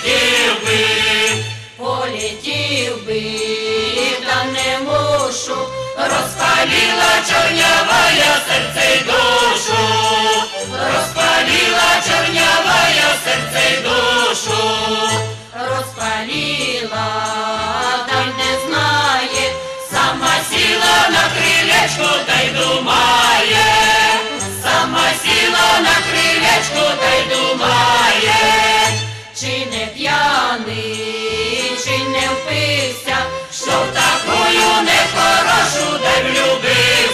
полетів би, полетів би, та не мушу, розпаліла чорнявая серце й душу, розпаліла чорнявая серце й душу, розпаліла, та й не знає, сама сіла на крилечко та й думає, сама сіла на крилечко та й думає чи не п'яний, чи не впився, що в такую нехорошу де влюбив.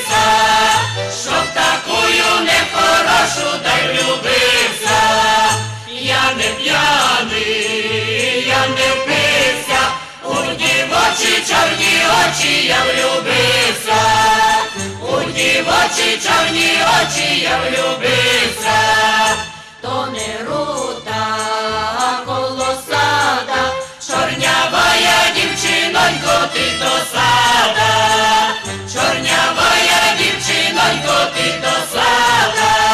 Ci noi cotito sada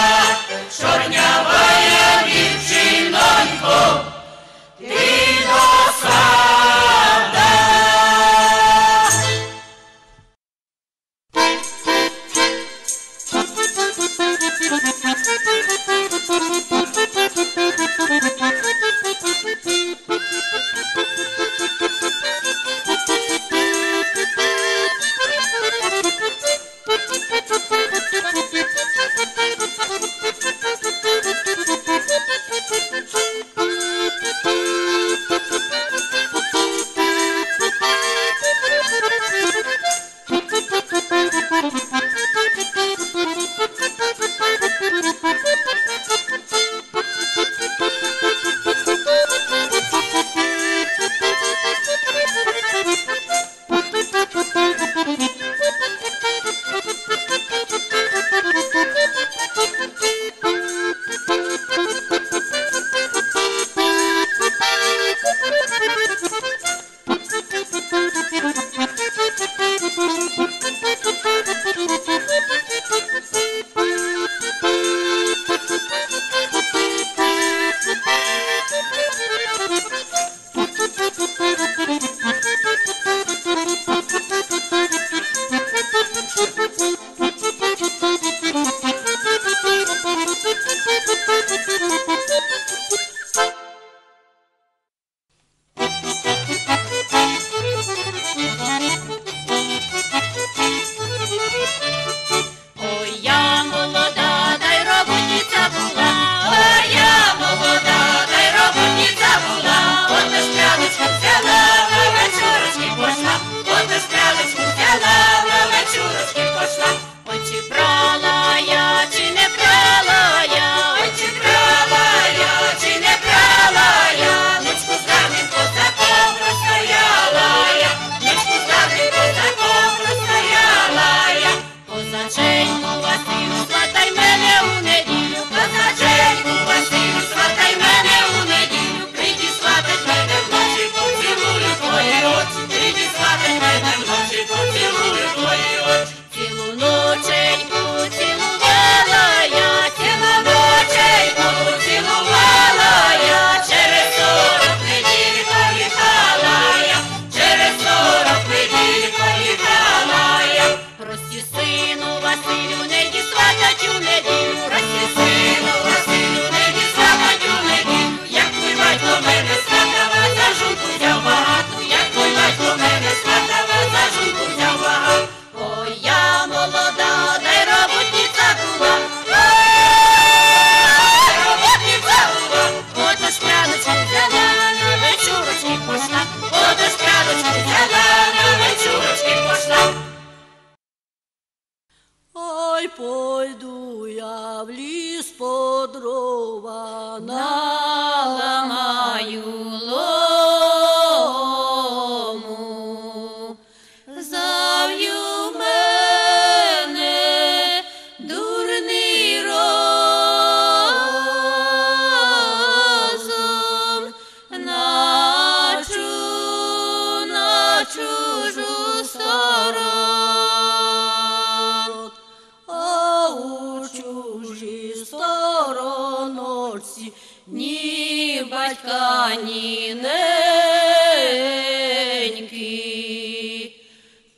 пойду я в ліс по дрова. на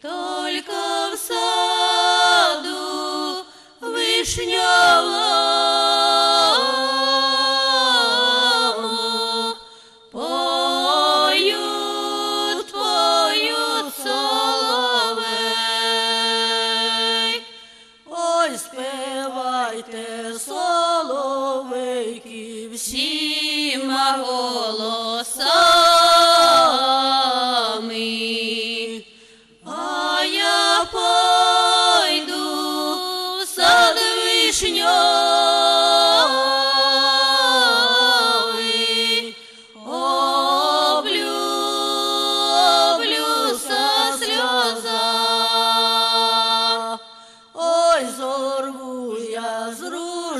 только в саду вишня.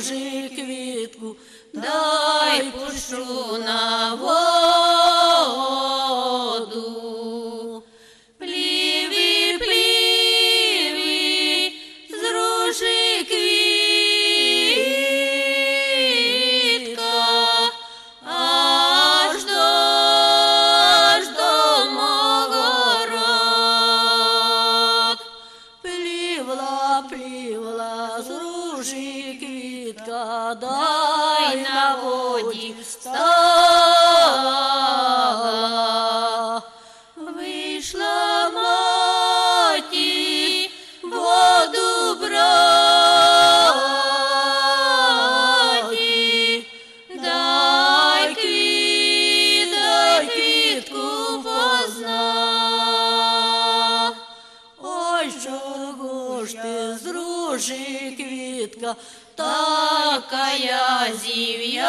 Susie. каязів.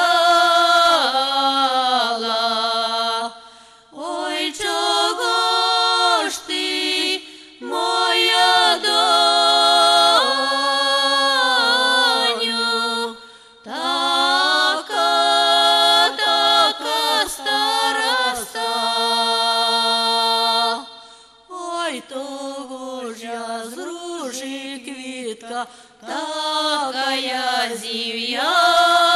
квітка, така зів'я.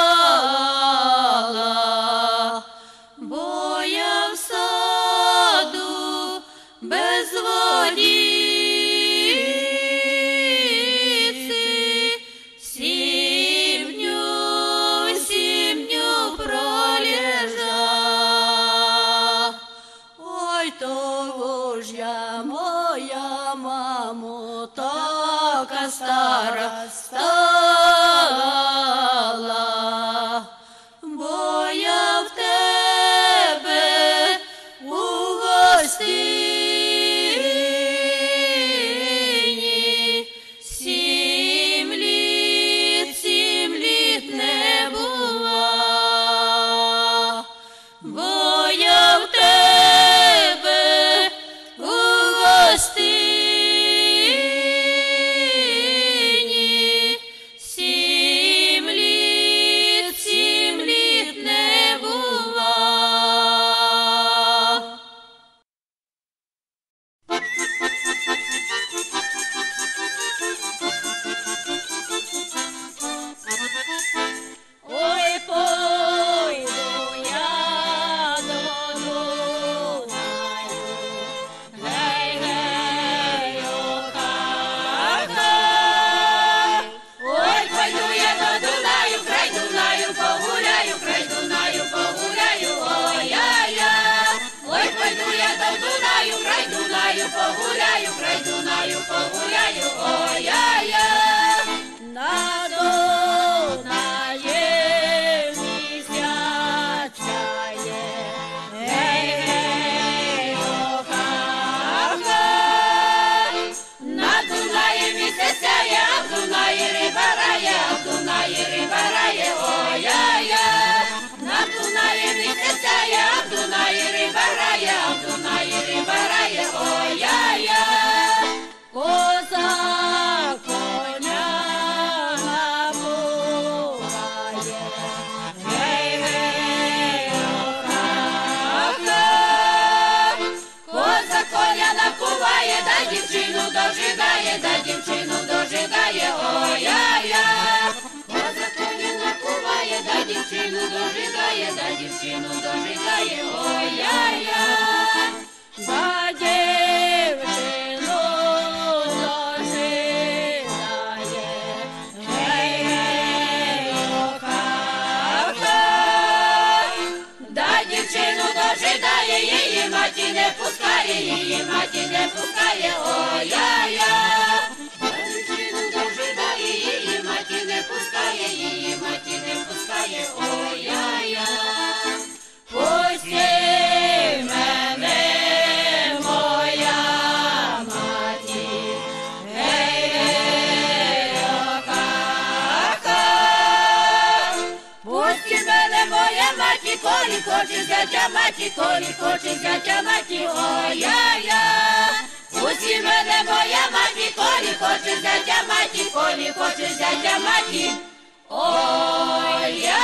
stara дівчину дожидає, за дівчину дожидає, ой яй яй за дівчину дожидає, гей, гей, охай. Да дівчину дожидає, її маті не пускає, її маті не пускає, ой яй яй kochiza chamaki koli kochiza chamaki oyaya usimele moya maki koli kochiza chamaki koli kochiza chamaki oyaya